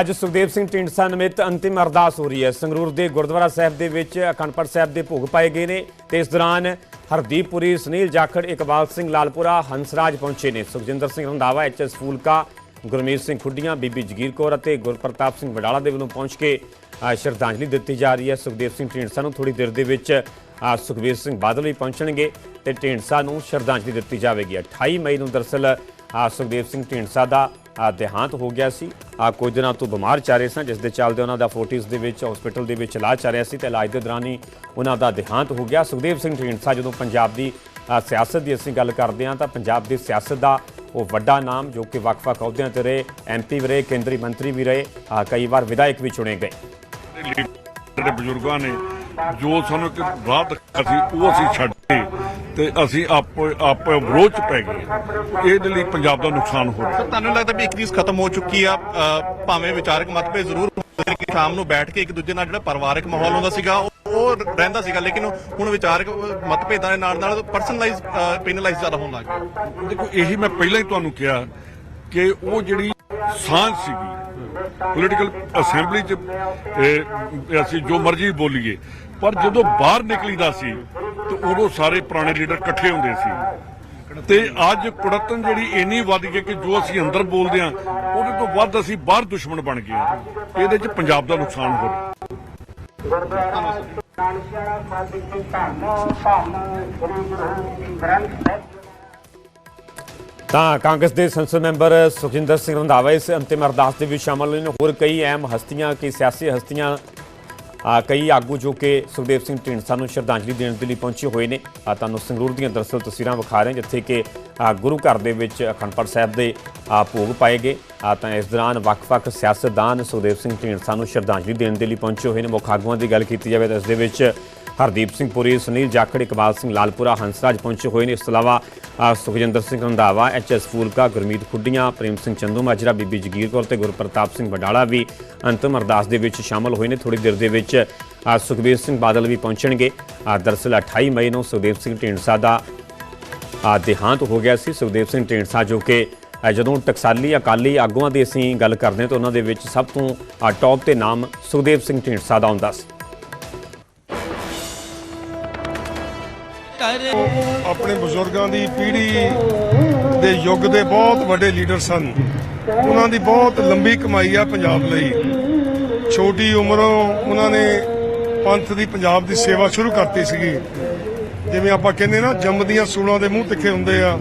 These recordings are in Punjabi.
ਅੱਜ ਸੁਖਦੇਵ ਸਿੰਘ ਢੀਂਡਸਾ ਨਿਮਿਤ ਅੰਤਿਮ ਅਰਦਾਸ ਹੋ ਰਹੀ ਹੈ। ਸੰਗਰੂਰ ਦੇ ਗੁਰਦੁਆਰਾ ਸਾਹਿਬ ਦੇ ਵਿੱਚ ਅਖੰਡਪੁਰ ਸਾਹਿਬ ਦੇ ਭੋਗ ਪਾਏ ਗਏ ਨੇ ਤੇ ਇਸ ਦੌਰਾਨ ਹਰਦੀਪ ਪੁਰੀ ਸੁਨੀਲ ਜਾਖੜ ਇਕਬਾਲ ਸਿੰਘ ਲਾਲਪੁਰਾ ਹੰਸਰਾਜ ਪਹੁੰਚੇ ਨੇ। ਸੁਖਜਿੰਦਰ ਸਿੰਘ ਰੰਧਾਵਾ ਐਚਐਸ ਫੂਲਕਾ ਗੁਰਮੀਤ ਸਿੰਘ ਖੁੱਡੀਆਂ ਬੀਬੀ ਜਗੀਰ ਕੌਰ ਅਤੇ ਗੁਰਪ੍ਰਤਾਪ ਸਿੰਘ ਵਡਾਲਾ ਦੇ ਵੱਲੋਂ ਪਹੁੰਚ ਕੇ ਸ਼ਰਧਾਂਜਲੀ ਦਿੱਤੀ ਜਾ ਰਹੀ ਹੈ। ਸੁਖਦੇਵ ਸਿੰਘ ਢੀਂਡਸਾ ਨੂੰ ਥੋੜੀ ਦੇਰ ਦੇ ਵਿੱਚ ਅ, ਸੁਖਬੀਰ ਸਿੰਘ ਬਾਦਲ ਵੀ ਪਹੁੰਚਣਗੇ ਤੇ ਢੀਂਡਸਾ ਨੂੰ ਸ਼ਰਧਾਂਜਲੀ ਦਿੱਤੀ ਜਾਵੇਗੀ। 28 ਮਈ ਨੂੰ ਦਰਅਸਲ ਸੁਖਦੇਵ ਸਿੰਘ ਢੀਂਡਸਾ ਦਾ ਦੇਹਾਂਤ ਹੋ ਗਿਆ ਸੀ। ਆ ਕੁਝ ਦਿਨਾਂ ਤੋਂ ਬਿਮਾਰ ਚੱਲ ਰਹੇ ਸਨ, ਜਿਸ ਦੇ ਚੱਲਦੇ ਉਹਨਾਂ ਦਾ ਫੋਰਟਿਸ ਦੇ ਵਿੱਚ ਹਸਪੀਟਲ ਦੇ ਵਿੱਚ ਇਲਾਜ ਚੱਲ ਰਿਹਾ ਸੀ ਤੇ ਇਲਾਜ ਦੇ ਦੌਰਾਨ ਹੀ ਉਹਨਾਂ ਦਾ ਦੇਹਾਂਤ ਹੋ ਗਿਆ। ਸੁਖਦੇਵ ਸਿੰਘ ਢੀਂਡਸਾ, ਜਦੋਂ ਪੰਜਾਬ ਦੀ ਸਿਆਸਤ ਦੀ ਅਸੀਂ ਗੱਲ ਕਰਦੇ ਹਾਂ, ਤਾਂ ਪੰਜਾਬ ਦੀ ਸਿਆਸਤ ਦਾ ਉਹ ਵੱਡਾ ਨਾਮ, ਜੋ ਕਿ ਵੱਖ-ਵੱਖ ਅਹੁਦਿਆਂ ਤੇ ਰਹੇ ਐਮਪੀ ਵੀ ਰਹੇ, ਕੇਂਦਰੀ ਮੰਤਰੀ ਵੀ ਰਹੇ ਕਈ ਵਾਰ ਵਿਧਾਇਕ ਵੀ ਚੁਣੇ ਗਏ। ਲੀਡਰ ਬਜ਼ੁਰਗਾਂ ਨੇ ਜੋ ਸਾਨੂੰ ਇੱਕ ਰਾਹ ਦਿਖਾਇਆ ਸੀ, ਉਹ ਅਸੀਂ ਛੱਡੇ ਤੇ ਅਸੀਂ ਆਪ ਆਪ ਵਿਰੋਧ ਚ ਪੈ ਗਏ। ਇਹਦੇ ਲਈ ਪੰਜਾਬ ਦਾ ਨੁਕਸਾਨ ਹੋ ਰਿਹਾ। ਤੁਹਾਨੂੰ ਲੱਗਦਾ ਵੀ ਇੱਕ ਚੀਜ਼ ਖਤਮ ਹੋ ਚੁੱਕੀ ਆ? ਭਾਵੇਂ ਵਿਚਾਰਕ ਮਤਭੇਦ ਜ਼ਰੂਰ ਹੁੰਦੇ ਕਿ ਸ਼ਾਮ ਨੂੰ ਬੈਠ ਕੇ ਇੱਕ ਦੂਜੇ ਨਾਲ ਜਿਹੜਾ ਪਰਿਵਾਰਕ ਮਾਹੌਲ ਹੁੰਦਾ ਸੀਗਾ ਉਹ ਰਹਿੰਦਾ ਸੀਗਾ ਲੇਕਿਨ ਹੁਣ ਵਿਚਾਰਕ ਮਤਭੇਦਾਂ ਦੇ ਨਾਲ ਨਾਲ ਪਰਸਨਲਾਈਜ਼ ਪੈਨਲਾਈਜ਼ ਜ਼ਿਆਦਾ ਹੋਣ ਲੱਗ ਗਿਆ ਦੇਖੋ ਇਹੀ ਮੈਂ ਪਹਿਲਾਂ ਹੀ ਤੁਹਾਨੂੰ ਕਿਹਾ ਕਿ ਉਹ ਜਿਹੜੀ ਸਾਂਝ ਸੀਗੀ ਪੋਲੀਟੀਕਲ ਅਸੈਂਬਲੀ ਚ ਅਸੀਂ ਜੋ ਮਰਜ਼ੀ ਬੋਲੀਏ ਪਰ ਜਦੋਂ ਬਾਹਰ ਨਿਕਲੀਦਾ ਸੀ ਤੇ ਉਦੋਂ ਸਾਰੇ ਪੁਰਾਣੇ ਲੀਡਰ ਇਕੱਠੇ ਹੁੰਦੇ ਸੀ। ਤੇ ਅੱਜ ਕੁੜਤਨ ਜਿਹੜੀ ਇੰਨੀ ਵੱਧ ਗਈ ਕਿ ਜੋ ਅਸੀਂ ਅੰਦਰ ਬੋਲਦੇ ਆ ਉਹਦੇ ਤੋਂ ਵੱਧ ਅਸੀਂ ਬਾਹਰ ਦੁਸ਼ਮਣ ਬਣ ਗਏ ਇਹਦੇ ਚ ਪੰਜਾਬ ਦਾ ਨੁਕਸਾਨ ਹੋ ਰਿਹਾ। ਤਾਂ ਕਾਂਗਰਸ ਦੇ ਸੰਸਦ ਮੈਂਬਰ ਸੁਖਜਿੰਦਰ ਸਿੰਘ ਰੰਧਾਵਾ ਇਸ ਅੰਤਿਮ ਅਰਦਾਸ ਦੇ ਵਿੱਚ ਸ਼ਾਮਲ ਹੋਏ ਨੇ। ਹੋਰ ਕਈ ਅਹਿਮ ਹਸਤੀਆਂ, ਕਈ ਸਿਆਸੀ ਹਸਤੀਆਂ ਕਈ ਆਗੂ ਜੋ ਕਿ ਸੁਖਦੇਵ ਸਿੰਘ ਢੀਂਡਸਾ ਨੂੰ ਸ਼ਰਧਾਂਜਲੀ ਦੇਣ ਦੇ ਲਈ ਪਹੁੰਚੇ ਹੋਏ ਨੇ। ਤੁਹਾਨੂੰ ਸੰਗਰੂਰ ਦੀਆਂ ਦਰਸਲ ਤਸਵੀਰਾਂ ਵਿਖਾ ਰਹੇ ਜਿੱਥੇ ਕਿ ਗੁਰੂ ਘਰ ਦੇ ਵਿੱਚ ਅਖੰਡ ਪਾਠ ਸਾਹਿਬ ਦੇ ਭੋਗ ਪਾਏ ਗਏ। ਤਾਂ ਇਸ ਦੌਰਾਨ ਵੱਖ-ਵੱਖ ਸਿਆਸਤਦਾਨ ਸੁਖਦੇਵ ਸਿੰਘ ਢੀਂਡਸਾ ਨੂੰ ਸ਼ਰਧਾਂਜਲੀ ਦੇਣ ਦੇ ਲਈ ਪਹੁੰਚੇ ਹੋਏ ਨੇ। ਮੁੱਖ ਆਗੂਆਂ ਦੀ ਗੱਲ ਕੀਤੀ ਜਾਵੇ ਤਾਂ ਇਸ ਦੇ ਵਿੱਚ ਹਰਦੀਪ ਸਿੰਘ ਪੁਰੀ ਸੁਨੀਲ ਜਾਖੜ ਇਕਬਾਲ ਸਿੰਘ ਲਾਲਪੁਰਾ ਹੰਸਰਾਜ ਪਹੁੰਚੇ ਹੋਏ ਨੇ। ਇਸ ਤੋਂ ਇਲਾਵਾ ਸੁਖਜਿੰਦਰ ਸਿੰਘ ਰੰਧਾਵਾ ਐਚਐਸ ਫੂਲਕਾ ਗੁਰਮੀਤ ਖੁੱਡੀਆਂ ਪ੍ਰੇਮ ਸਿੰਘ ਚੰਦੂ ਮਾਜਰਾ ਬੀਬੀ ਜਗੀਰ ਕੌਰ ਤੇ ਗੁਰਪ੍ਰਤਾਪ ਸਿੰਘ ਵਡਾਲਾ ਵੀ ਅੰਤਮ ਅਰਦਾਸ ਦੇ ਵਿੱਚ ਸ਼ਾਮਲ ਹੋਏ ਨੇ। ਥੋੜੀ ਦੇਰ ਦੇ ਵਿੱਚ ਸੁਖਬੀਰ ਸਿੰਘ ਬਾਦਲ ਵੀ ਪਹੁੰਚਣਗੇ। ਅ, ਦਰਅਸਲ 28 ਮਈ ਨੂੰ ਸੁਖਦੇਵ ਸਿੰਘ ਢੀਂਡਸਾ ਦਾ ਦੇਹਾਂਤ ਹੋ ਗਿਆ ਸੀ। ਸੁਖਦੇਵ ਸਿੰਘ ਢੀਂਡਸਾ ਜੋ ਕਿ ਜਦੋਂ ਟਕਸਾਲੀ ਅਕਾਲੀ ਆਗੂਆਂ ਦੀ ਅਸੀਂ ਗੱਲ ਕਰਦੇ ਹਾਂ ਤਾਂ ਉਹਨਾਂ ਦੇ ਵਿੱਚ ਸਭ ਤੋਂ ਅ, ਟੌਪ ਤੇ ਨਾਮ ਸੁਖਦੇਵ ਸਿੰਘ ਢੀਂਡਸਾ ਦਾ ਆਉਂਦਾ ਸੀ। ਆਪਣੇ ਬਜ਼ੁਰਗਾਂ ਦੀ ਪੀੜ੍ਹੀ ਦੇ ਯੁੱਗ ਦੇ ਬਹੁਤ ਵੱਡੇ ਲੀਡਰ ਸਨ। ਉਹਨਾਂ ਦੀ ਬਹੁਤ ਲੰਬੀ ਕਮਾਈ ਆ ਪੰਜਾਬ ਲਈ। ਛੋਟੀ ਉਮਰੋਂ ਉਹਨਾਂ ਨੇ ਪੰਥ ਦੀ ਪੰਜਾਬ ਦੀ ਸੇਵਾ ਸ਼ੁਰੂ ਕਰਤੀ ਸੀਗੀ। ਜਿਵੇਂ ਆਪਾਂ ਕਹਿੰਦੇ ਨਾ ਜੰਮਦੀਆਂ ਸੂਲਾਂ ਦੇ ਮੂੰਹ ਤਿੱਖੇ ਹੁੰਦੇ ਆ,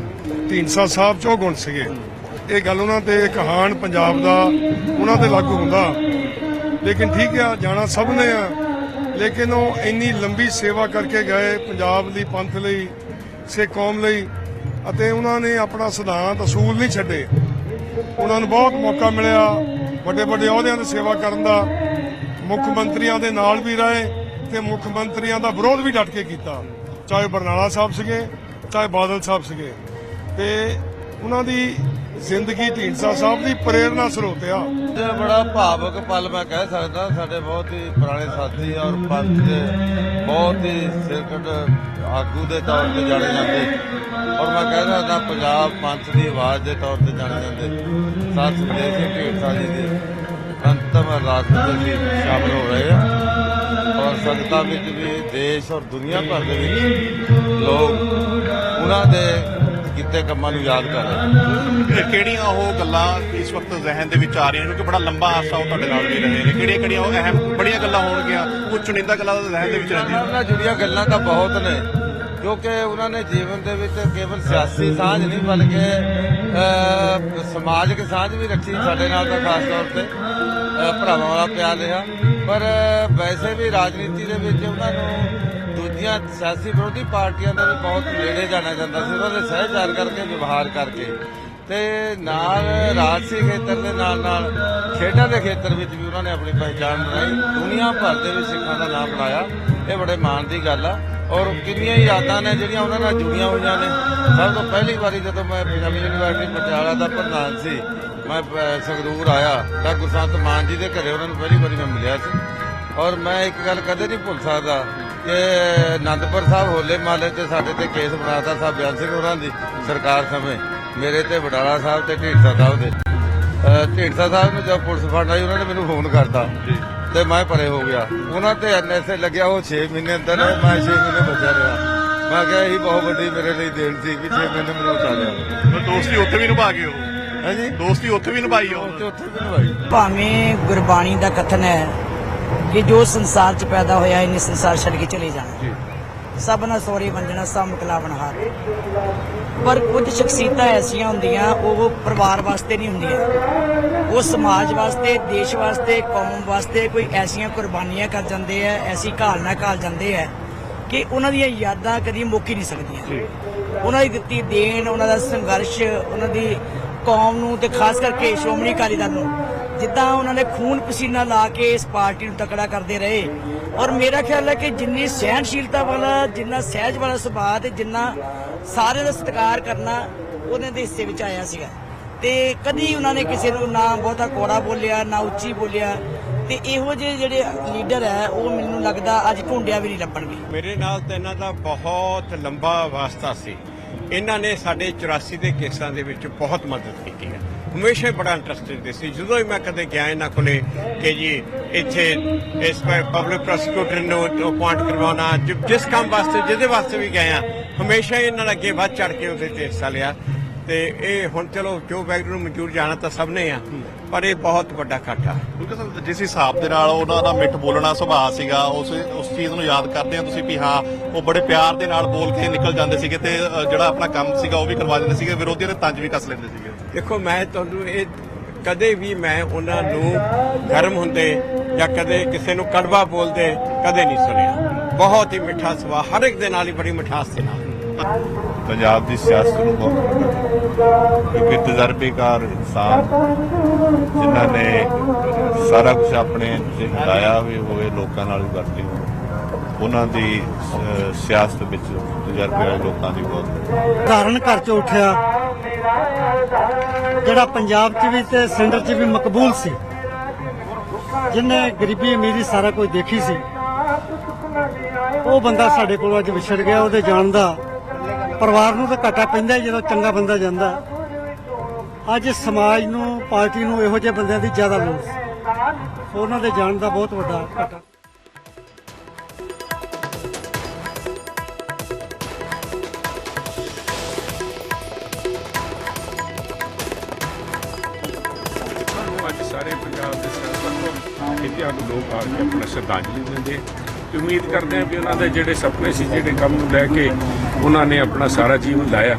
ਢੀਂਡਸਾ ਸਾਹਿਬ ਚੋਂ ਗੁਣ ਸੀਗੇ। ਇਹ ਗੱਲ ਉਹਨਾਂ ਤੇ ਕਹਾਣ ਪੰਜਾਬ ਦਾ ਉਹਨਾਂ ਤੇ ਲਾਗੂ ਹੁੰਦਾ। ਲੇਕਿਨ ਠੀਕ ਆ, ਜਾਣਾ ਸਭ ਨੇ ਆ। ਲੇਕਿਨ ਉਹ ਇੰਨੀ ਲੰਬੀ ਸੇਵਾ ਕਰਕੇ ਗਏ ਪੰਜਾਬ ਲਈ ਪੰਥ ਲਈ ਸੇ ਕੌਮ ਲਈ, ਅਤੇ ਉਹਨਾਂ ਨੇ ਆਪਣਾ ਸਿਧਾਂਤ, ਅਸੂਲ ਨਹੀਂ ਛੱਡੇ। ਉਹਨਾਂ ਨੂੰ ਬਹੁਤ ਮੌਕਾ ਮਿਲਿਆ ਵੱਡੇ ਵੱਡੇ ਅਹੁਦਿਆਂ ਦੀ ਸੇਵਾ ਕਰਨ ਦਾ। ਮੁੱਖ ਮੰਤਰੀਆਂ ਦੇ ਨਾਲ ਵੀ ਰਹੇ ਤੇ ਮੁੱਖ ਮੰਤਰੀਆਂ ਦਾ ਵਿਰੋਧ ਵੀ ਡਟ ਕੇ ਕੀਤਾ। ਚਾਹੇ ਬਰਨਾਲਾ ਸਾਹਿਬ ਸੀਗੇ, ਚਾਹੇ ਬਾਦਲ ਸਾਹਿਬ ਸੀਗੇ। ਤੇ ਉਹਨਾਂ ਦੀ ਜ਼ਿੰਦਗੀ ਢੀਂਡਸਾ ਸਾਹਿਬ ਦੀ ਪ੍ਰੇਰਣਾ ਸਰੋਤ ਆ। ਇਹ ਬੜਾ ਭਾਵਕ ਪਲ ਮੈਂ ਕਹਿ ਸਕਦਾ, ਸਾਡੇ ਬਹੁਤ ਹੀ ਪੁਰਾਣੇ ਸਾਥੀ ਔਰ ਪੰਥ ਦੇ ਬਹੁਤ ਹੀ ਸਿਰਕਟ ਆਗੂ ਦੇ ਤੌਰ ਤੇ ਜਾਣੇ ਜਾਂਦੇ। ਔਰ ਮੈਂ ਕਹਿ ਸਕਦਾ, ਪੰਜਾਬ ਪੰਥ ਦੀ ਆਵਾਜ਼ ਦੇ ਤੌਰ ਤੇ ਜਾਣੇ ਜਾਂਦੇ। ਸਾਧ ਸੁਖਦੇਵ ਸਿੰਘ ਢੀਂਡਸਾ ਜੀ ਦੇ। ਅੰਤਮ ਅਰਦਾਸ ਵਿੱਚ ਅਸੀਂ ਸ਼ਾਮਲ ਹੋ ਰਹੇ ਆ। ਔਰ ਸੰਗਤਾਂ ਵਿੱਚ ਵੀ ਦੇਸ਼ ਔਰ ਦੁਨੀਆ ਭਰ ਦੇ ਵਿੱਚ ਲੋਕ, ਉਹਨਾਂ ਦੇ ਕੀਤੇ ਕੰਮਾਂ ਨੂੰ ਯਾਦ ਕਰ ਰਹੇ ਕਿਹੜੀਆਂ ਉਹ ਗੱਲਾਂ ਇਸ ਵਕਤ ਜ਼ਿਹਨ ਦੇ ਵਿੱਚ ਆ ਰਹੀਆਂ ਕਿਉਂਕਿ ਬੜਾ ਲੰਬਾ ਆਸਾ ਉਹ ਤੁਹਾਡੇ ਨਾਲ ਵੀ ਰਹੇ ਨੇ। ਕਿਹੜੀਆਂ ਕਿਹੜੀਆਂ ਉਹ ਅਹਿਮ ਬੜੀਆਂ ਗੱਲਾਂ ਹੋਣਗੀਆਂ? ਉਹ ਚੁਣਿੰਦਾ ਗੱਲਾਂ ਤਾਂ ਜ਼ਿਹਨ ਦੇ ਵਿੱਚ ਰਹਿੰਦੀਆਂ ਨਾਲ ਜੁੜੀਆਂ ਗੱਲਾਂ ਤਾਂ ਬਹੁਤ ਨੇ ਕਿਉਂਕਿ ਉਹਨਾਂ ਨੇ ਜੀਵਨ ਦੇ ਵਿੱਚ ਕੇਵਲ ਸਿਆਸੀ ਸਾਂਝ ਨਹੀਂ ਬਲਕਿ ਸਮਾਜਿਕ ਸਾਂਝ ਵੀ ਰੱਖੀ ਸਾਡੇ ਨਾਲ ਤਾਂ ਖਾਸ ਤੌਰ ਤੇ। ਭਰਾਵਾਂ ਵਾਲਾ ਪਿਆਰ ਰਿਹਾ। ਪਰ ਵੈਸੇ ਵੀ ਰਾਜਨੀਤੀ ਦੇ ਵਿੱਚ ਉਹਨਾਂ ਨੂੰ ਦੂਜੀਆਂ ਸਿਆਸੀ ਵਿਰੋਧੀ ਪਾਰਟੀਆਂ ਦਾ ਵੀ ਬਹੁਤ ਨੇੜੇ ਜਾਣਾ ਜਾਂਦਾ ਸੀ, ਉਹਨਾਂ ਦੇ ਸਹਿਚਾਰ ਕਰਕੇ, ਵਿਵਹਾਰ ਕਰਕੇ। ਤੇ ਨਾਲ ਰਾਜਸੀ ਖੇਤਰ ਦੇ ਨਾਲ ਨਾਲ ਖੇਡਾਂ ਦੇ ਖੇਤਰ ਵਿੱਚ ਵੀ ਉਹਨਾਂ ਨੇ ਆਪਣੀ ਪਹਿਚਾਣ ਬਣਾਈ। ਦੁਨੀਆ ਭਰ ਦੇ ਵਿੱਚ ਸਿੱਖਾਂ ਦਾ ਨਾਮ ਬਣਾਇਆ। ਇਹ ਬੜੇ ਮਾਣ ਦੀ ਗੱਲ ਆ। ਔਰ ਕਿੰਨੀਆਂ ਹੀ ਯਾਦਾਂ ਨੇ ਜਿਹੜੀਆਂ ਉਹਨਾਂ ਨਾਲ ਜੁੜੀਆਂ ਹੋਈਆਂ ਨੇ। ਸਭ ਤੋਂ ਪਹਿਲੀ ਵਾਰੀ ਜਦੋਂ ਮੈਂ ਪੰਜਾਬੀ ਯੂਨੀਵਰਸਿਟੀ ਪਟਿਆਲਾ ਦਾ ਪ੍ਰਧਾਨ ਸੀ, ਮੈਂ ਸੰਗਰੂਰ ਆਇਆ। ਤਾਂ ਗੁਰਸੰਤ ਮਾਨ ਜੀ ਦੇ ਘਰੇ ਉਹਨਾਂ ਨੂੰ ਪਹਿਲੀ ਵਾਰੀ ਮੈਂ ਮਿਲਿਆ ਸੀ। ਔਰ ਮੈਂ ਇੱਕ ਗੱਲ ਕਦੇ ਨਹੀਂ ਭੁੱਲ ਸਕਦਾ ਕਿ ਆਨੰਦਪੁਰ ਸਾਹਿਬ ਹੋਲੇ ਮਹੱਲੇ ਤੇ ਸਾਡੇ ਤੇ ਕੇਸ ਬਣਾਤਾ ਸਾਹਿਬ ਬਿਆਨ ਸਿੰਘ ਹੋਰਾਂ ਦੀ ਸਰਕਾਰ ਸਮੇਂ। ਮੇਰੇ ਤੇ ਵਡਾਲਾ ਸਾਹਿਬ ਤੇ ਢੀਂਡਸਾ ਸਾਹਿਬ ਦੇ। ਢੀਂਡਸਾ ਸਾਹਿਬ ਨੂੰ ਜਦ ਪੁਲਿਸ ਫੜ ਆਈ, ਉਹਨਾਂ ਨੇ ਮੈਨੂੰ ਫੋਨ ਕਰਤਾ। ਤੇ ਮੈਂ ਪਰੇ ਹੋ ਗਿਆ। ਉਹਨਾਂ ਤੇ ਐਨਐਸਏ ਲੱਗਿਆ ਉਹ 6 ਮਹੀਨੇ ਅੰਦਰ ਮੈਂ 6 ਮਹੀਨੇ ਬਚਿਆ ਰਿਹਾ। ਮੈਂ ਕਿਹਾ ਇਹੀ ਬਹੁਤ ਵੱਡੀ ਮੇਰੇ ਲਈ ਦੇਣ ਸੀ ਕਿ 6 ਮਹੀਨੇ ਮੈਨੂੰ ਬਚਾ ਲਿਆ। ਪਰ ਦੋਸਤੀ ਉੱਥੇ ਵੀ ਨਿਭਾ ਗਏ ਹੋ ਹਾਂਜੀ? ਦੋਸਤੀ ਉੱਥੇ ਵੀ ਨਿਭਾਈ ਹੋ ਤੇ ਉੱਥੇ ਵੀ ਨਵਾਈ ਭਾਵੇਂ ਗੁਰਬਾਣੀ ਦਾ ਕਥਨ ਹੈ ਕਿ ਜੋ ਸੰਸਾਰ 'ਚ ਪੈਦਾ ਹੋਇਆ ਇਹਨੇ ਸੰਸਾਰ ਛੱਡ ਕੇ ਚਲੇ ਜਾਣਾ। ਸਭਨਾ ਸੋਰੀ ਵੰਜਣਾ ਸਭ ਮੁਕਲਾਵਣ ਹਾਰ ਪਰ ਕੁਝ ਸ਼ਖਸੀਅਤਾਂ ਐਸੀਆਂ ਹੁੰਦੀਆਂ ਉਹ ਪਰਿਵਾਰ ਵਾਸਤੇ ਨਹੀਂ ਹੁੰਦੀਆਂ। ਉਹ ਸਮਾਜ ਵਾਸਤੇ ਦੇਸ਼ ਵਾਸਤੇ ਕੌਮ ਵਾਸਤੇ ਕੋਈ ਐਸੀਆਂ ਕੁਰਬਾਨੀਆਂ ਕਰ ਜਾਂਦੇ ਆ ਐਸੀ ਘਾਲਨਾ ਘਾਲ ਜਾਂਦੇ ਆ ਕਿ ਉਹਨਾਂ ਦੀਆਂ ਯਾਦਾਂ ਕਦੀ ਮੁੱਕ ਹੀ ਨਹੀਂ ਸਕਦੀਆਂ। ਉਹਨਾਂ ਦੀ ਦਿੱਤੀ ਦੇਣ ਉਹਨਾਂ ਦਾ ਸੰਘਰਸ਼ ਉਹਨਾਂ ਦੀ ਕੌਮ ਨੂੰ ਤੇ ਖਾਸ ਕਰਕੇ ਸ਼੍ਰੋਮਣੀ ਅਕਾਲੀ ਦਲ ਨੂੰ ਜਿੱਦਾਂ ਉਹਨਾਂ ਨੇ ਖੂਨ ਪਸੀਨਾ ਲਾ ਕੇ ਇਸ ਪਾਰਟੀ ਨੂੰ ਤਕੜਾ ਕਰਦੇ ਰਹੇ। ਔਰ ਮੇਰਾ ਖਿਆਲ ਹੈ ਕਿ ਜਿੰਨੀ ਸਹਿਨਸ਼ੀਲਤਾ ਵਾਲਾ, ਜਿੰਨਾ ਸਹਿਜ ਵਾਲਾ ਸੁਭਾਅ ਤੇ ਜਿੰਨਾ ਸਾਰਿਆਂ ਦਾ ਸਤਿਕਾਰ ਕਰਨਾ ਉਹਨਾਂ ਦੇ ਹਿੱਸੇ ਵਿੱਚ ਆਇਆ ਸੀਗਾ। ਤੇ ਕਦੀ ਉਹਨਾਂ ਨੇ ਕਿਸੇ ਨੂੰ ਨਾ ਬਹੁਤਾ ਕੋੜਾ ਬੋਲਿਆ, ਨਾ ਉੱਚੀ ਬੋਲਿਆ। ਤੇ ਇਹੋ ਜਿਹੇ ਜਿਹੜੇ ਲੀਡਰ ਹੈ, ਉਹ ਮੈਨੂੰ ਲੱਗਦਾ ਅੱਜ ਢੂੰਡਿਆ ਵੀ ਨਹੀਂ ਲੱਭਣਗੇ। ਮੇਰੇ ਨਾਲ ਤਾਂ ਇਹਨਾਂ ਦਾ ਬਹੁਤ ਲੰਬਾ ਵਾਸਤਾ ਸੀ। ਇਹਨਾਂ ਨੇ ਸਾਡੇ 84 ਦੇ ਕੇਸਾਂ ਦੇ ਵਿੱਚ ਬਹੁਤ ਮਦਦ ਕੀਤੀ ਹੈ। ਹਮੇਸ਼ਾ ਹੀ ਬੜਾ ਇੰਟਰਸਟਿਡ ਸੀ। ਜਦੋਂ ਹੀ ਮੈਂ ਕਦੇ ਗਿਆ ਇਹਨਾਂ ਕੋਲੇ ਕਿ ਜੀ ਇੱਥੇ ਇਸ ਪਬਲਿਕ ਪ੍ਰੋਸੀਕਿਊਟਰ ਨੂੰ ਅਪਾਇੰਟ ਕਰਵਾਉਣਾ, ਜਿ- ਜਿਸ ਕੰਮ ਵਾਸਤੇ, ਜਿਹਦੇ ਵਾਸਤੇ ਵੀ ਗਏ ਆ, ਹਮੇਸ਼ਾ ਹੀ ਇਹਨਾਂ ਨੇ ਅੱਗੇ ਵੱਧ ਚੜ ਕੇ ਉਹਦੇ ਤੇ ਹਿੱਸਾ ਲਿਆ। ਤੇ ਇਹ ਹੁਣ ਚਲੋ ਜੋ ਵੈਗਰੂ ਨੂੰ ਮਨਜ਼ੂਰ ਜਾਣਾ ਤਾਂ ਸਭ ਨੇ ਆ ਪਰ ਇਹ ਬਹੁਤ ਵੱਡਾ ਘਾਟਾ ਕਿਉਂਕਿ ਸਰ ਜਿਸ ਹਿਸਾਬ ਦੇ ਨਾਲ ਉਹਨਾਂ ਦਾ ਮਿੱਠ ਬੋਲਣਾ ਸੁਭਾਅ ਸੀਗਾ ਉਸ ਉਸ ਚੀਜ਼ ਨੂੰ ਯਾਦ ਕਰਦੇ ਆ ਤੁਸੀਂ ਵੀ ਹਾਂ ਉਹ ਬੜੇ ਪਿਆਰ ਦੇ ਨਾਲ ਬੋਲ ਕੇ ਨਿਕਲ ਜਾਂਦੇ ਸੀਗੇ ਤੇ ਜਿਹੜਾ ਆਪਣਾ ਕੰਮ ਸੀਗਾ ਉਹ ਵੀ ਕਰਵਾ ਦਿੰਦੇ ਸੀਗੇ ਵਿਰੋਧੀਆਂ ਦੇ ਤੰਜ ਵੀ ਕੱਸ ਲੈਂਦੇ ਸੀਗੇ। ਦੇਖੋ ਮੈਂ ਤੁਹਾਨੂੰ ਇਹ ਕਦੇ ਵੀ ਮੈਂ ਉਹਨਾਂ ਨੂੰ ਗਰਮ ਹੁੰਦੇ ਜਾਂ ਕਦੇ ਕਿਸੇ ਨੂੰ ਕੜਵਾ ਬੋਲਦੇ ਕਦੇ ਨਹੀਂ ਸੁਣਿਆ। ਬਹੁਤ ਹੀ ਮਿੱਠਾ ਸੁਭਾਅ ਹਰ ਇੱਕ ਦੇ ਨਾਲ ਹੀ ਬੜੀ ਮਿਠਾਸ ਦੇ ਨਾਲ। ਪੰਜਾਬ ਦੀ ਸਿਆਸਤ ਨੂੰ ਬਹੁਤ ਕਿਉਂਕਿ ਤਜਰਬੇਕਾਰ ਇਨਸਾਨ ਜਿਨ੍ਹਾਂ ਨੇ ਸਾਰਾ ਕੁਝ ਆਪਣੇ ਚ ਹਟਾਇਆ ਵੀ ਹੋਵੇ ਲੋਕਾਂ ਨਾਲ ਵੀ ਵਰਤੇ ਉਹਨਾਂ ਦੀ ਸਿਆਸਤ ਵਿੱਚ ਤਜਰਬੇ ਲੋਕਾਂ ਦੀ ਬਹੁਤ ਧਾਰਨ ਘਰ ਚ ਉੱਠਿਆ। ਜਿਹੜਾ ਪੰਜਾਬ 'ਚ ਵੀ ਤੇ ਸੈਂਟਰ 'ਚ ਵੀ ਮਕਬੂਲ ਸੀ, ਜਿਨੇ ਗਰੀਬੀ ਅਮੀਰੀ ਸਾਰਾ ਕੁਝ ਦੇਖੀ ਸੀ, ਉਹ ਬੰਦਾ ਸਾਡੇ ਕੋਲੋਂ ਅੱਜ ਵਿਛੜ ਗਿਆ, ਉਹਦੇ ਜਾਣ ਦਾ ਪਰਿਵਾਰ ਨੂੰ ਤਾਂ ਘਾਟਾ ਪੈਂਦਾ ਜਦੋਂ ਚੰਗਾ ਬੰਦਾ ਜਾਂਦਾ ਅੱਜ ਸਮਾਜ ਨੂੰ, ਪਾਰਟੀ ਨੂੰ ਇਹੋ ਜਿਹੇ ਬੰਦਿਆਂ ਦੀ ਜ਼ਿਆਦਾ ਲੋੜ ਸੋ। ਉਹਨਾਂ ਦੇ ਜਾਣ ਦਾ ਬਹੁਤ ਵੱਡਾ ਘਾਟਾ। ਸਾਰੇ ਪੰਜਾਬ ਦੇ ਸਿਆਸਤ ਇੱਥੇ ਲੋਕ ਆ ਕੇ ਆਪਣਾ ਸ਼ਰਧਾਂਜਲੀ ਦਿੰਦੇ। ਉਮੀਦ ਕਰਦੇ ਹਾਂ ਵੀ ਉਹਨਾਂ ਦੇ ਜਿਹੜੇ ਸੁਪਨੇ ਸੀ ਜਿਹੜੇ ਕੰਮ ਨੂੰ ਲੈ ਕੇ ਉਹਨਾਂ ਨੇ ਆਪਣਾ ਸਾਰਾ ਜੀਵਨ ਲਾਇਆ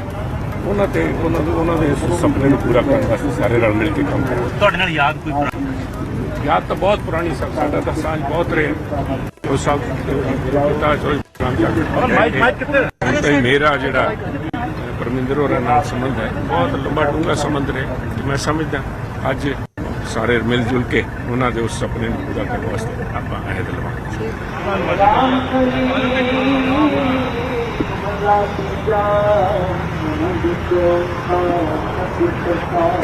ਉਹਨਾਂ ਤੇ ਉਹਨਾਂ ਦੇ ਉਹਨਾਂ ਦੇ ਸੁਪਨੇ ਨੂੰ ਪੂਰਾ ਕਰਨ ਵਾਸਤੇ ਸਾਰੇ ਰਲ ਮਿਲ ਕੇ ਕੰਮ ਕਰਾਂਗੇ ਤੁਹਾਡੇ ਨਾਲ ਯਾਦ ਕੋਈ ਯਾਦ ਤਾਂ ਬਹੁਤ ਪੁਰਾਣੀ ਸਭ ਸਾਡਾ ਤਾਂ ਸਾਂਝ ਬਹੁਤ ਰਿਹਾ। ਉਹ ਸਭ ਪਿਤਾ ਚੋਈ ਤੇ ਮੇਰਾ ਜਿਹੜਾ ਪਰਮਿੰਦਰ ਹੋਰਾਂ ਨਾਲ ਸੰਬੰਧ ਹੈ ਬਹੁਤ ਲੰਬਾ ਡੂੰਘਾ ਸੰਬੰਧ ਰਿਹਾ। ਮੈਂ ਸਮਝਦਾ ਅੱਜ ਸਾਰੇ ਮਿਲ ਜੁਲ ਕੇ ਉਹਨਾਂ ਦੇ ਉਸ ਸੁਪਨੇ ਨੂੰ ਪੂਰਾ ਕਰਨ ਵਾਸਤੇ ਆਪਾਂ ਅਹਿਦ ਲਵਾਂਗੇ।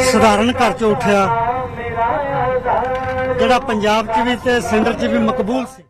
ਸਧਾਰਨ ਘਰ ਚ ਉੱਠਿਆ, ਜਿਹੜਾ ਪੰਜਾਬ 'ਚ ਵੀ ਤੇ ਸਿੰਦਰ 'ਚ ਵੀ ਮਕਬੂਲ ਸੀ।